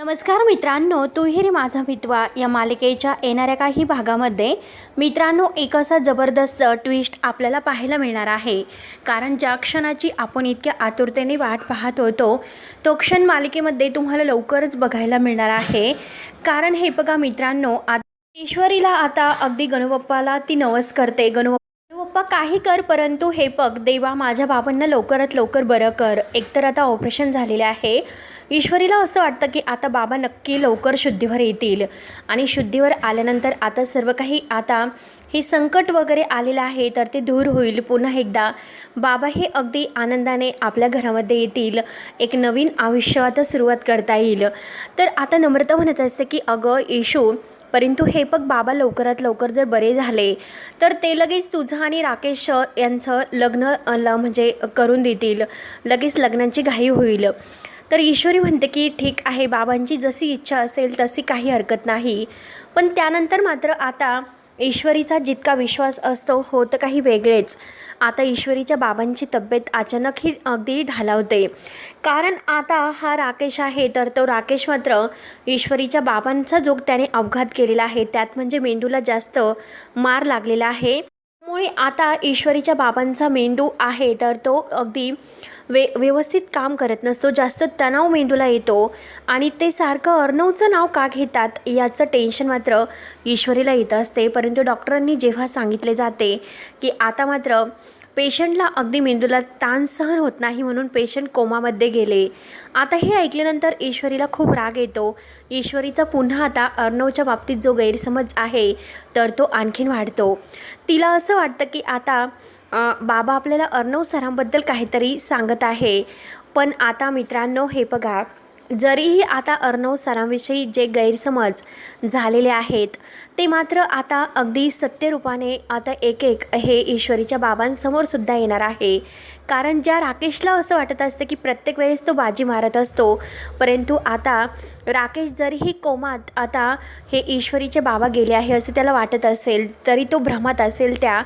नमस्कार मित्रांनो तू रे माझा मितवा या मालिकेच्या येणाऱ्या काही भागामध्ये. मित्रांनो एक असा जबरदस्त ट्विस्ट आपल्याला पाहायला मिळणार आहे. कारण ज्या क्षणाची आपण इतक्या आतुरतेने वाट पाहत होतो तो क्षण मालिकेमध्ये तुम्हाला लवकरच बघायला मिळणार आहे. कारण हे बघा मित्रांनो आता ईश्वरीला आता अगदी गणुबाप्पाला ती नवस करते. गणु पप्पा काही कर परंतु हे बघ देवा माझ्या बाबांना लवकरात लवकर बरं कर. एकतर आता ऑपरेशन झालेले आहे. ईश्वरीला असं वाटतं की आता बाबा नक्की लवकर शुद्धीवर येतील. आणि शुद्धीवर आल्यानंतर आता सर्व काही आता हे संकट वगैरे आलेलं आहे तर ते दूर होईल. पुन्हा एकदा बाबा हे अगदी आनंदाने आपल्या घरामध्ये येतील. एक नवीन आयुष्य आता सुरुवात करता येईल. तर आता नम्रता म्हणत असते की अगं येशू परंतु हे बघ बाबा लवकरात लवकर जर बरे झाले तर ते लगेच तुझं आणि राकेश यांचं लग्न ल म्हणजे करून देतील. लगेच लग्नांची घाई होईल. तर ईश्वरी म्हणते की ठीक आहे बाबांची जशी इच्छा असेल तशी काही हरकत नाही. पण त्यानंतर मात्र आता ईश्वरीचा जितका विश्वास असतो होतं काही वेगळेच. आता ईश्वरीच्या बाबांची तब्येत अचानक ही अगदी ढालावते. कारण आता हा राकेश आहे तर तो राकेश मात्र ईश्वरीच्या बाबांचा जो त्याने अपघात केलेला आहे. त्यात म्हणजे मेंदूला जास्त मार लागलेला आहे. त्यामुळे आता ईश्वरीच्या बाबांचा मेंदू आहे तर तो अगदी वे व्यवस्थित काम करत नसतो जास्त तणाव मेंदूला येतो आणि ते सारखं अर्णवचं नाव का घेतात याचं टेन्शन मात्र ईश्वरीला येत असते. परंतु डॉक्टरांनी जेव्हा सांगितले जाते की आता मात्र पेशंटला अगदी मेंदूला ताण सहन होत नाही म्हणून पेशंट कोमामध्ये गेले. आता हे ऐकल्यानंतर ईश्वरीला खूप राग येतो. ईश्वरीचा पुन्हा आता अर्णवच्या बाबतीत जो गैरसमज आहे तर तो आणखीन वाढतो. तिला असं वाटतं की आता बाबा आपल्याला अर्णव सरांबद्दल काहीतरी सांगत आहे. पण आता मित्रांनो हे बघा. जरीही आता अर्णव सरांविषयी जे गैरसमज झालेले आहेत ते मात्र आता अगदी सत्यरूपाने आता एक एक हे ईश्वरीच्या बाबांसमोर सुद्धा येणार आहे. कारण ज्या राकेशला असं वाटत असतं की प्रत्येक वेळेस तो बाजी मारत असतो परंतु आता राकेश जरीही कोमात आता हे ईश्वरीचे बाबा गेले आहे असं त्याला वाटत असेल तरी तो भ्रमात असेल त्या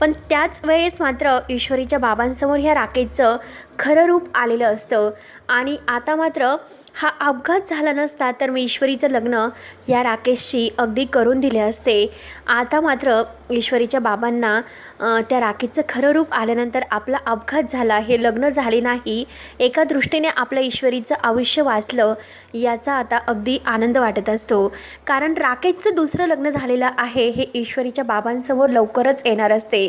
पण त्याच वेळेस मात्र ईश्वरीच्या बाबांसमोर ह्या राकेशचं खरं रूप आलेलं असतं. आणि आता मात्र हा अपघात झाला नसता तर मी ईश्वरीचं लग्न या राकेशशी अगदी करून दिले असते. आता मात्र ईश्वरीच्या बाबांना त्या राकेशचं खरं रूप आल्यानंतर आपला अपघात झाला हे लग्न झाले नाही. एका दृष्टीने आपलं ईश्वरीचं आयुष्य वाचलं याचा आता अगदी आनंद वाटत असतो. कारण राकेशचं दुसरं लग्न झालेलं आहे हे ईश्वरीच्या बाबांसमोर लवकरच येणार असते.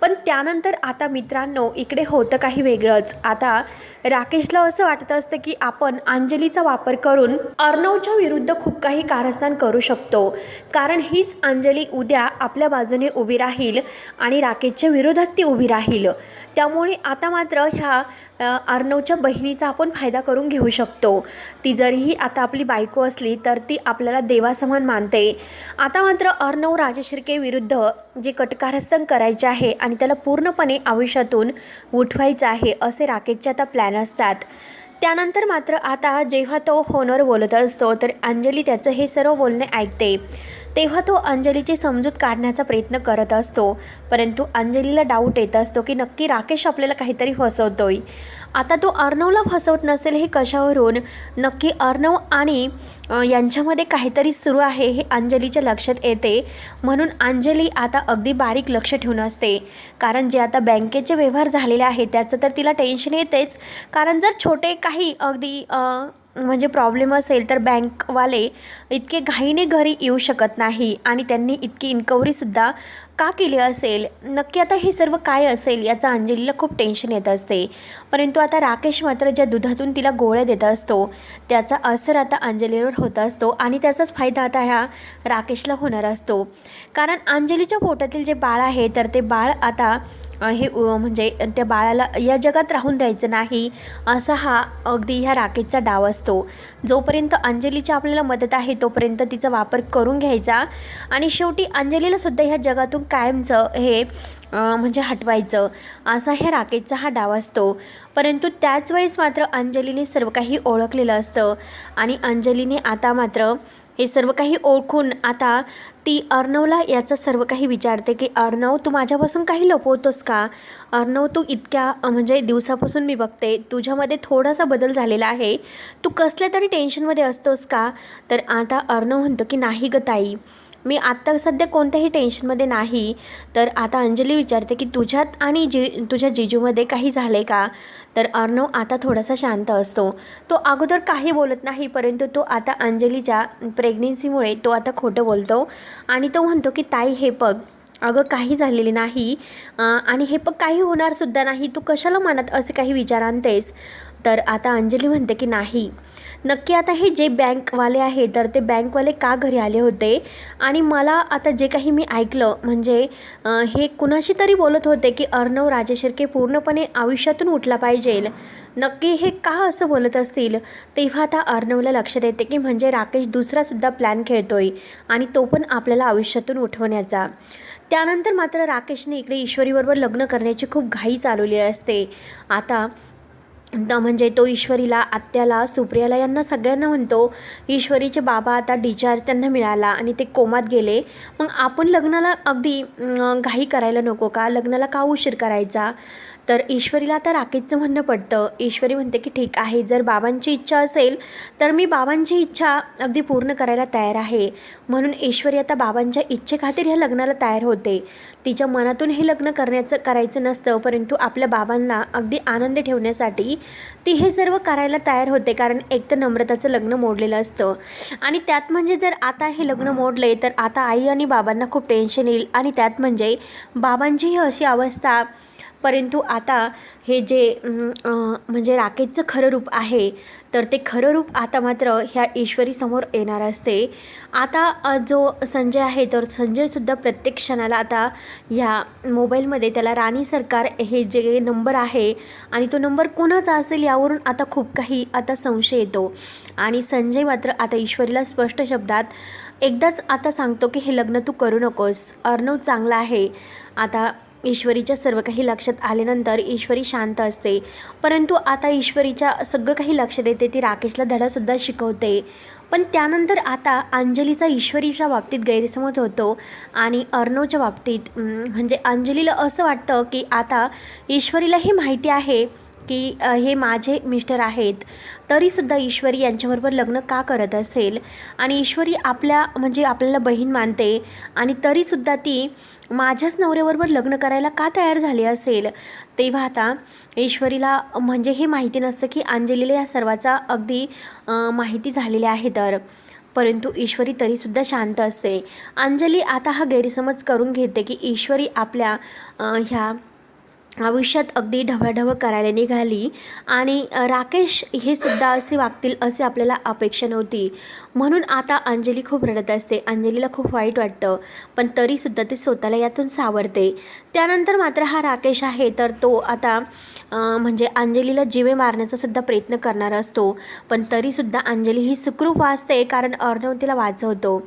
पण त्यानंतर आता मित्रांनो इकडे होतं काही वेगळंच. आता राकेशला असं वाटत असतं की आपण अंजलीचा वापर करून अर्णवच्या विरुद्ध खूप काही कारस्थान करू शकतो. कारण हीच अंजली उद्या आपल्या बाजूने उभी राहील आणि राकेशच्या विरोधात ती उभी राहील. त्यामुळे आता मात्र ह्या अर्णवच्या बहिणीचा आपण फायदा करून घेऊ शकतो. ती जरीही आता आपली बायको असली तर ती आपल्याला देवासमान मानते. आता मात्र अर्णव राजशिर्के विरुद्ध जे कटकारस्थान करायचे आहे आणि त्याला पूर्णपणे आयुष्यातून उठवायचं आहे असे राकेशचे आता प्लॅन असतात. त्यानंतर मात्र आता जेव्हा तो फोनवर बोलत असतो तर अंजली त्याचं हे सर्व बोलणे ऐकते. तेव्हा तो अंजलीची समजूत काढण्याचा प्रयत्न करत असतो. परंतु अंजलीला डाऊट येत असतो की नक्की राकेश आपल्याला काहीतरी फसवतोय. आता तो अर्णवला फसवत नसेल हे कशावरून? नक्की अर्णव आणि यांच्यामध्ये काहीतरी सुरू आहे हे अंजलीच्या लक्षात येते. म्हणून अंजली आता अगदी बारीक लक्ष ठेवून असते. कारण जे आता बँकेचे व्यवहार झालेले आहेत त्याचं तर तिला टेन्शन येतेच. कारण जर छोटे काही अगदी म्हणजे प्रॉब्लेम असेल तर बँकवाले इतके घाईने घरी येऊ शकत नाही आणि त्यांनी इतकी इन्क्वायरीसुद्धा का केली असेल? नक्की आता हे सर्व काय असेल याचा अंजलीला खूप टेन्शन येत असते. परंतु आता राकेश मात्र ज्या दुधातून तिला गोळ्या देत असतो त्याचा असर आता अंजलीवर होत असतो आणि त्याचाच फायदा आता ह्या राकेशला होणार असतो. कारण अंजलीच्या पोटातील जे बाळ आहे तर ते बाळ आता हे म्हणजे त्या बाळाला या जगात राहून द्यायचं नाही असा हा अगदी ह्या राकेशचा डाव असतो. जोपर्यंत अंजलीची आपल्याला मदत आहे तोपर्यंत तिचा वापर करून घ्यायचा. आणि शेवटी अंजलीलासुद्धा ह्या जगातून कायमचं हे म्हणजे हटवायचं असा ह्या राकेशचा हा डाव असतो. परंतु त्याच वेळेस मात्र अंजलीने सर्व काही ओळखलेलं असतं. आणि अंजलीने आता मात्र हे सर्व काही ओळखून आता ती अर्णवला याचा सर्व काही विचारते की अर्णव तू माझ्यापासून काही लपवतोस का? अर्णव तू इतक्या म्हणजे दिवसापासून मी बघते तुझ्यामध्ये थोडासा बदल झालेला आहे. तू कसल्या तरी टेन्शनमध्ये असतोस का? तर आता अर्णव म्हणतो की नाही ग ताई. मी आत्ता सध्या कोणत्याही टेन्शनमध्ये नाही तर आता अंजली विचारते की तुझ्यात आणि जी तुझ्या जिजूमध्ये काही झाले का? तर अर्णव आता थोडासा शांत असतो. तो अगोदर काही बोलत नाही परंतु तो आता अंजलीच्या प्रेग्नेन्सीमुळे तो आता खोटं बोलतो आणि तो म्हणतो की ताई हे बघ अगं काही झालेले नाही आणि हे पण काही होणारसुद्धा नाही तू कशाला मनात असे काही विचार आणतेस? तर आता अंजली म्हणते की नाही नक्की आता हे जे बँकवाले आहे तर ते बँकवाले का घरी आले होते? आणि मला आता जे काही मी ऐकलं म्हणजे हे कुणाशी तरी बोलत होते की अर्णव राजेशिर्के पूर्णपणे आयुष्यातून उठला पाहिजे. नक्की हे का असं बोलत असतील? तेव्हा आता अर्णवला लक्षात येते की म्हणजे राकेश दुसरासुद्धा प्लॅन खेळतोय आणि तो पण आपल्याला आयुष्यातून उठवण्याचा. त्यानंतर मात्र राकेशने इकडे ईश्वरीबरोबर लग्न करण्याची खूप घाई चालवली असते. आता म्हणजे तो ईश्वरीला आत्याला सुप्रियाला यांना सगळ्यांना म्हणतो ईश्वरीचे बाबा आता डिचार्ज त्यांना मिळाला आणि ते कोमात गेले. मग आपण लग्नाला अगदी घाई करायला नको का? लग्नाला का उशीर करायचा? तर ईश्वरीला आता राकेशचं म्हणणं पडतं. ईश्वरी म्हणते की ठीक आहे जर बाबांची इच्छा असेल तर मी बाबांची इच्छा अगदी पूर्ण करायला तयार आहे. म्हणून ईश्वरी आता बाबांच्या इच्छेखातीर ह्या लग्नाला तयार होते. तिच्या मनातून हे लग्न करण्याचं करायचं नसतं परंतु आपल्या बाबांना अगदी आनंद ठेवण्यासाठी ती हे सर्व करायला तयार होते कारण एक तर नम्रताचं लग्न मोडलेलं असतं. आणि त्यात म्हणजे जर आता हे लग्न मोडले तर आता आई आणि बाबांना खूप टेन्शन येईल. आणि त्यात म्हणजे बाबांचीही अशी अवस्था परंतु आता हे जे म्हणजे राकेशचं खरं रूप आहे तर ते खरं रूप आता मात्र ह्या ईश्वरीसमोर येणार असते. आता जो संजय आहे तर संजयसुद्धा प्रत्येक क्षणाला आता ह्या मोबाईलमध्ये त्याला राणी सरकार हे जे नंबर आहे आणि तो नंबर कोणाचा असेल यावरून आता खूप काही आता संशय येतो. आणि संजय मात्र आता ईश्वरीला स्पष्ट शब्दात एकदाच आता सांगतो की हे लग्न तू करू नकोस. अर्णव चांगला आहे. आता ईश्वरीच्या सर्व काही लक्षात आल्यानंतर ईश्वरी शांत असते. परंतु आता ईश्वरीच्या सगळं काही लक्ष देते ती राकेशला धडासुद्धा शिकवते. पण त्यानंतर आता अंजलीचा ईश्वरीच्या बाबतीत गैरसमज होतो आणि अर्णवच्या बाबतीत म्हणजे अंजलीला असं वाटतं की आता ईश्वरीला ही माहिती आहे की हे माझे मिस्टर आहेत तरीसुद्धा ईश्वरी यांच्याबरोबर लग्न का करत असेल? आणि ईश्वरी आपल्या म्हणजे आपल्याला बहीण मानते आणि तरीसुद्धा ती माझ्याच नवऱ्याबरोबर लग्न करायला का तयार झाली असेल? तेव्हा आता ईश्वरीला म्हणजे हे माहिती नसतं की अंजलीला या सर्वाचा अगदी माहिती झालेली आहे तर. परंतु ईश्वरी तरीसुद्धा शांत असते. अंजली आता हा गैरसमज करून घेते की ईश्वरी आपल्या ह्या आयुष्यात अगदी ढवळढवळ करायला निघाली. आणि राकेश हे सुद्धा असे वागतील असे आपल्याला अपेक्षा नव्हती. म्हणून आता अंजली खूप रडत असते. अंजलीला खूप वाईट वाटतं. पण तरीसुद्धा ते स्वतःला यातून सावरते. त्यानंतर मात्र हा राकेश आहे तर तो आता म्हणजे अंजलीला जीवे मारण्याचा सुद्धा प्रयत्न करणार असतो. पण तरीसुद्धा अंजली ही सुखरूप वाचते कारण अर्णव तिला वाचवतो.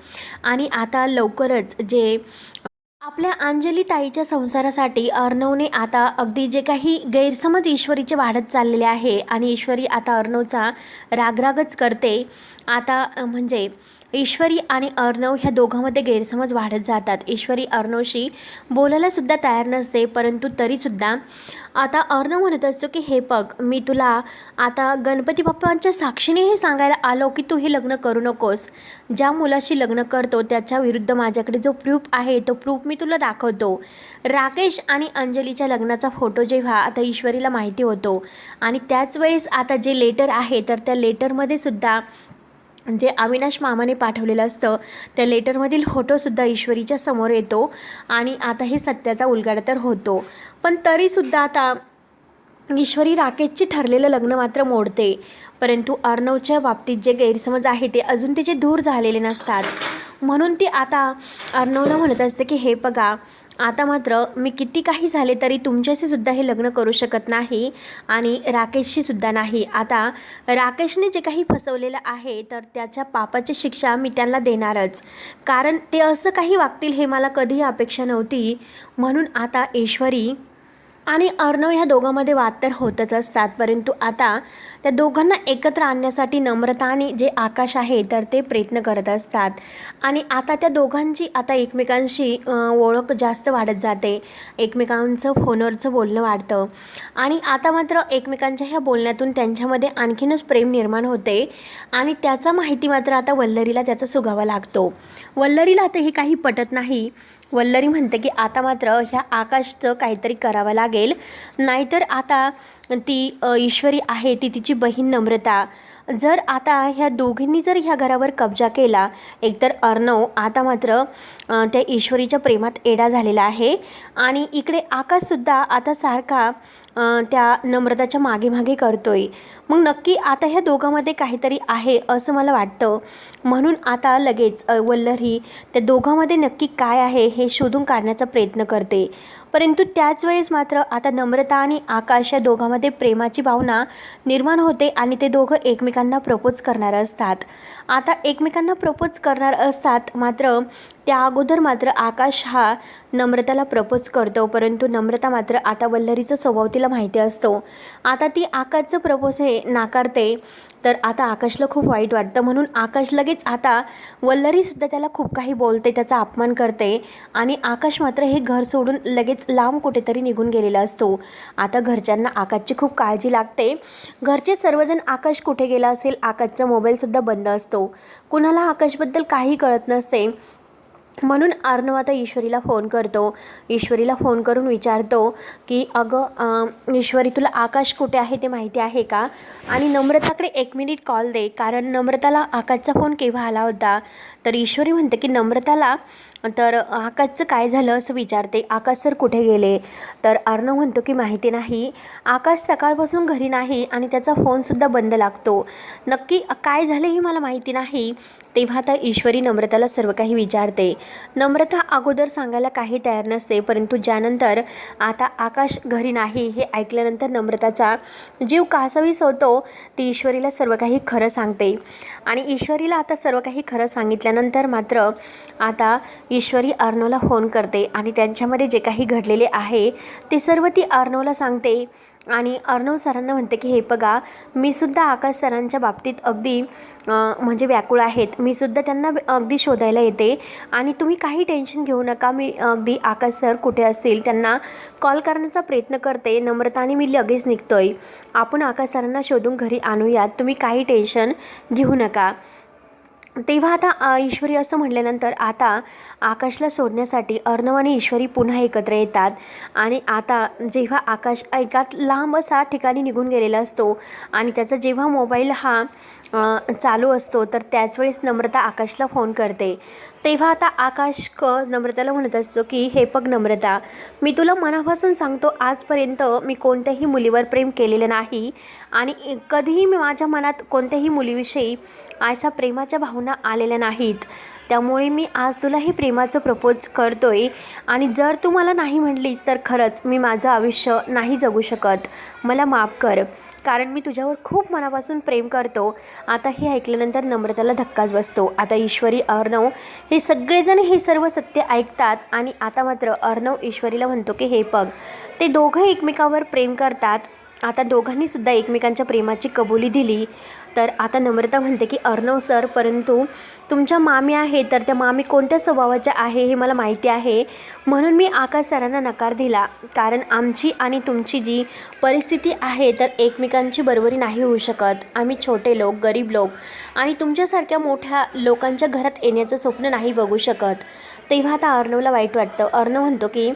आणि आता लवकरच जे आपल्या अंजली ताईच्या संसारासाठी अर्णवने आता अगदी जे काही गैरसमज ईश्वरीचे वाढत चाललेले आहे आणि ईश्वरी आता अर्णवचा रागरागच करते आता म्हणजे ईश्वरी आणि अर्णव ह्या दोघांमध्ये गैरसमज वाढत जातात. ईश्वरी अर्णवशी बोलायलासुद्धा तयार नसते परंतु तरीसुद्धा आता अर्णव म्हणत असतो की हे बघ मी तुला आता गणपती बाप्पांच्या साक्षीने हे सांगायला आलो की तू हे लग्न करू नकोस. ज्या मुलाशी लग्न करतो त्याच्या विरुद्ध माझ्याकडे जो प्रूफ आहे तो प्रूफ मी तुला दाखवतो. राकेश आणि अंजलीच्या लग्नाचा फोटो जेव्हा आता ईश्वरीला माहिती होतो आणि त्याच वेळेस आता जे लेटर आहे तर त्या लेटरमध्ये सुद्धा जे अविनाश मामाने पाठवलेलं असतं त्या लेटरमधील फोटोसुद्धा ईश्वरीच्या समोर येतो आणि आता हे सत्याचा उलगाडा तर होतो. पण तरीसुद्धा आता ईश्वरी राकेशचे ठरलेलं लग्न मात्र मोडते. परंतु अर्णवच्या बाबतीत जे गैरसमज आहे ते अजून तिचे दूर झालेले नसतात. म्हणून ती आता अर्णवला म्हणत असते की हे बघा आता मात्र मी किती काही झाले तरी तुमच्याशी सुद्धा हे लग्न करू शकत नाही आणि राकेशशी सुद्धा नाही. आता राकेशने जे काही फसवलेलं आहे तर त्याच्या पापाची शिक्षा मी त्यांना देणारच. कारण ते असं काही वागतील हे मला कधीही अपेक्षा नव्हती. म्हणून आता ईश्वरी आणि अर्णव ह्या दोघांमध्ये वाद तर होतच असतात परंतु आता त्या दोघांना एकत्र आणण्यासाठी नम्रता आणि जे आकाश आहे तर ते प्रयत्न करत असतात. आणि आता त्या दोघांची आता एकमेकांशी ओळख जास्त वाढत जाते. एकमेकांचं फोनवरचं बोलणं वाढतं. आणि आता मात्र एकमेकांच्या ह्या बोलण्यातून त्यांच्यामध्ये आणखीनच प्रेम निर्माण होते. आणि त्याचा माहिती मात्र आता वल्लरीला त्याचा सुगावा लागतो. वल्लरीला आता हे काही पटत नाही. वल्लरी म्हणते की आता मात्र ह्या आकाशचं काहीतरी करावं लागेल. नाहीतर आता ती ईश्वरी आहे ती तिची बहीण नम्रता. जर आता ह्या दोघींनी जर ह्या घरावर कब्जा केला एकतर अर्णव आता मात्र त्या ईश्वरीच्या प्रेमात एडा झालेला आहे. आणि इकडे आकाशसुद्धा आता सारखा त्या नम्रताच्या मागे मागे करतो आहे मग नक्की आता ह्या दोघांमध्ये काहीतरी आहे असं मला वाटतं. म्हणून आता लगेच अ, वल्लरी त्या दोघांमध्ये नक्की काय आहे हे शोधून काढण्याचा प्रयत्न करते. परंतु त्याच वेळेस मात्र आता नम्रता आणि आकाश या दोघांमध्ये प्रेमाची भावना निर्माण होते आणि ते दोघं एकमेकांना प्रपोज करणार असतात. आता एकमेकांना प्रपोज करणार असतात मात्र त्या अगोदर मात्र आकाश हा नम्रताला प्रपोज करतो परंतु नम्रता मात्र आता वल्लरीचा स्वभाव तिला माहिती असतो. आता ती आकाशचं प्रपोज हे नाकारते तर आता आकाशला खूप वाईट वाटतं. म्हणून आकाश लगेच आता वल्लरीसुद्धा त्याला खूप काही बोलते त्याचा अपमान करते आणि आकाश मात्र हे घर सोडून लगेच लांब कुठेतरी निघून गेलेला असतो. आता घरच्यांना आकाशची खूप काळजी लागते. घरचे सर्वजण आकाश कुठे गेला असेल आकाशचा मोबाईलसुद्धा बंद असतो. कुणाला आकाशबद्दल काही कळत नसते. म्हणून अर्णव आता ईश्वरीला फोन करतो. ईश्वरीला फोन करून विचारतो की अगं ईश्वरी तुला आकाश कुठे आहे ते माहिती आहे का? आणि नम्रताकडे एक मिनिट कॉल दे. कारण नम्रताला आकाशचा फोन केव्हा आला होता? तर ईश्वरी म्हणते की नम्रताला तर आकाशचं काय झालं असं विचारते. आकाश सर कुठे गेले? तर अर्णव म्हणतो की माहिती नाही. आकाश सकाळपासून घरी नाही आणि त्याचा फोनसुद्धा बंद लागतो. नक्की काय झालं ही मला माहिती नाही. तेव्हा आता ईश्वरी नम्रताला सर्व काही विचारते. नम्रता अगोदर सांगायला काही तयार नसते परंतु ज्यानंतर आता आकाश घरी नाही हे ऐकल्यानंतर नम्रताचा जीव कासावीस होतो ती ईश्वरीला सर्व काही खरं सांगते. आणि ईश्वरीला आता सर्व काही खरं सांगितल्यानंतर मात्र आता ईश्वरी अर्णवला फोन करते आणि त्यांच्यामध्ये जे काही घडलेले आहे ते सर्व ती अर्णवला सांगते. आणि अर्णव सरांना म्हणते की हे बघा मी सुद्धा आकाश सरांच्या बाबतीत अगदी म्हणजे व्याकुळ आहेत. मी सुद्धा त्यांना अगदी शोधायला येते. आणि तुम्ही काही टेन्शन घेऊ नका. मी अगदी आकाश सर कुठे असतील त्यांना कॉल करण्याचा प्रयत्न करते. नम्रता आणि मी लगेच निघतोय. आपण आकाश सरांना शोधून घरी आणूयात. तुम्ही काही टेन्शन घेऊ नका. तेव्हा आता ईश्वरी असं म्हटल्यानंतर आता आकाशला सोडण्यासाठी अर्णव आणि ईश्वरी पुन्हा एकत्र येतात. आणि आता जेव्हा आकाश एकात लांब असा ठिकाणी निघून गेलेला असतो आणि त्याचा जेव्हा मोबाईल हा चालू असतो तर त्याच वेळेस नम्रता आकाशला फोन करते. तेव्हा आता आकाश क नम्रताला म्हणत असतो की हे पग नम्रता मी तुला मनापासून सांगतो आजपर्यंत मी कोणत्याही मुलीवर प्रेम केलेलं नाही आणि कधीही मी माझ्या मनात कोणत्याही मुलीविषयी अशा प्रेमाच्या भावना आलेल्या नाहीत. त्यामुळे मी आज तुला हे प्रेमाचं प्रपोज करतो आहे आणि जर तू मला नाही म्हटलीस तर खरंच मी माझं आयुष्य नाही जगू शकत. मला माफ कर. कारण मी तुझ्यावर खूप मनापासून प्रेम करतो. आता हे ऐकल्यानंतर नम्रताला धक्काच बसतो. आता ईश्वरी अर्णव हे सगळेजण हे सर्व सत्य ऐकतात आणि आता मात्र अर्णव ईश्वरीला म्हणतो की हे पग ते दोघं एकमेकावर प्रेम करतात आता दोघांनी सुद्धा एकमेकांच्या प्रेमाची कबुली दिली. तर आता नम्रता म्हणते की अर्णव सर परंतु तुमच्या मामी आहे तर त्या मामी कोणत्या स्वभावाच्या आहे हे मला माहिती आहे. म्हणून मी आकाश सरांना नकार दिला. कारण आमची आणि तुमची जी परिस्थिती आहे तर एकमेकांची बरोबरी नाही होऊ शकत. आम्ही छोटे लोक गरीब लोक आणि तुमच्यासारख्या मोठ्या लोकांच्या घरात येण्याचं स्वप्न नाही बघू शकत. तेव्हा आता अर्णवला वाईट वाटतं. अर्णव म्हणतो की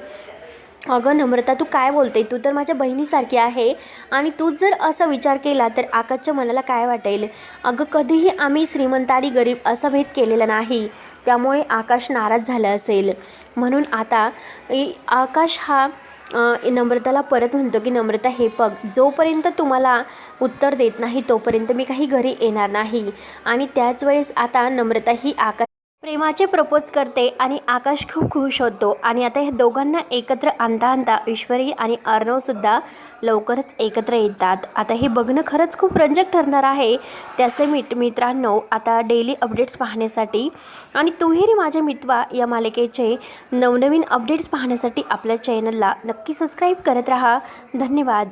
अगं नम्रता तू काय बोलते तू तर माझ्या बहिणीसारखी आहे आणि तूच जर असा विचार केला तर आकाशच्या मनाला काय वाटेल? अगं कधीही आम्ही श्रीमंत आणि गरीब असा भेद केलेला नाही. त्यामुळे आकाश नाराज झाला असेल. म्हणून आता आकाश हा नम्रताला परत म्हणतो की नम्रता हे पग जोपर्यंत तुम्हाला उत्तर देत नाही तोपर्यंत मी काही घरी येणार नाही. आणि त्याच वेळेस आता नम्रता ही आकाश प्रेमाचे प्रपोज करते आणि आकाश खूप खुश होतो. आणि आता ह्या दोघांना एकत्र आणता आणता ईश्वरी आणि अर्णवसुद्धा लवकरच एकत्र येतात. आता हे बघणं खरंच खूप रंजक ठरणार आहे. त्याचे मि मित्रांनो आता डेली अपडेट्स पाहण्यासाठी. आणि तुहेरी माझ्या मितवा या मालिकेचे नवनवीन अपडेट्स पाहण्यासाठी आपल्या चॅनलला नक्की सबस्क्राईब करत राहा. धन्यवाद.